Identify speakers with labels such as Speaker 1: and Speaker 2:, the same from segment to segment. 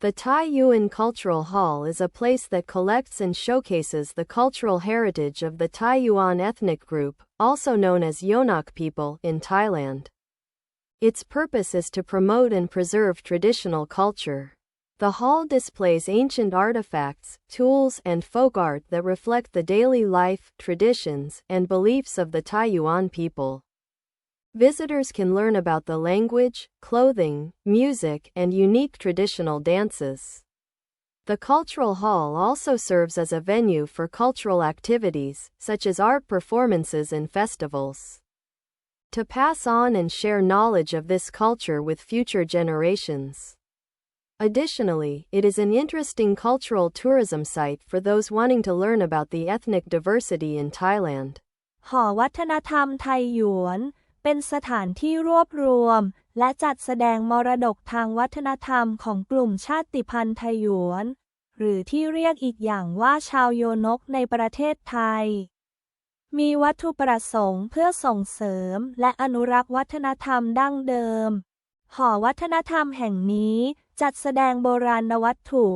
Speaker 1: The Tai Yuan Cultural Hall is a place that collects and showcases the cultural heritage of the Tai Yuan ethnic group, also known as Yonak people, in Thailand. Its purpose is to promote and preserve traditional culture. The hall displays ancient artifacts, tools, and folk art that reflect the daily life, traditions, and beliefs of the Tai Yuan people. Visitors can learn about the language, clothing, music, and unique traditional dances. The Cultural Hall also serves as a venue for cultural activities, such as art performances and festivals. To pass on and share knowledge of this culture with future generations. Additionally, it is an interesting cultural tourism site for those wanting to learn about the ethnic diversity in Thailand.
Speaker 2: หอวัฒนธรรมไทยหยวน เป็นสถานที่รวบรวม และจัดแสดงมรดกทางวัฒนธรรมของกลุ่มชาติพันธุ์ไทยหยวน หรือที่เรียกอีกอย่างว่าชาวโยนกในประเทศไทย มีวัตถุประสงค์เพื่อส่งเสริมและอนุรักษ์วัฒนธรรมดั้งเดิม หอวัฒนธรรมแห่งนี้จัดแสดงโบราณวัตถุ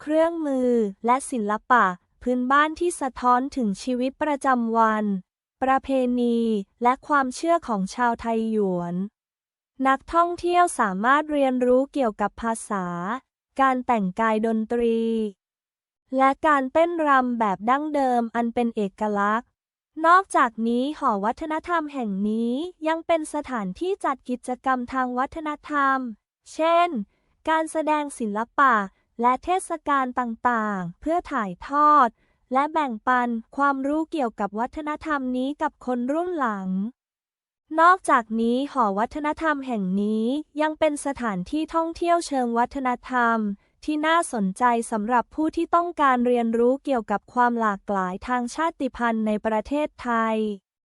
Speaker 2: เครื่องมือและศิลปะพื้นบ้านที่สะท้อนถึงชีวิตประจำวัน ประเพณีและความเชื่อของชาวไทยหยวน นักท่องเที่ยวสามารถเรียนรู้เกี่ยวกับภาษา การแต่งกายดนตรี และการเต้นรำแบบดั้งเดิมอันเป็นเอกลักษณ์ นอกจากนี้หอวัฒนธรรมแห่งนี้ยังเป็นสถานที่จัดกิจกรรมทางวัฒนธรรม เช่น การแสดงศิลปะและเทศกาลต่างๆ เพื่อถ่ายทอด และแบ่งปันความรู้เกี่ยวกับวัฒนธรรมนี้กับคนรุ่นหลัง นอกจากนี้หอวัฒนธรรมแห่งนี้ยังเป็นสถานที่ท่องเที่ยวเชิงวัฒนธรรม ที่น่าสนใจสำหรับผู้ที่ต้องการเรียนรู้เกี่ยวกับความหลากหลายทางชาติพันธุ์ในประเทศไทย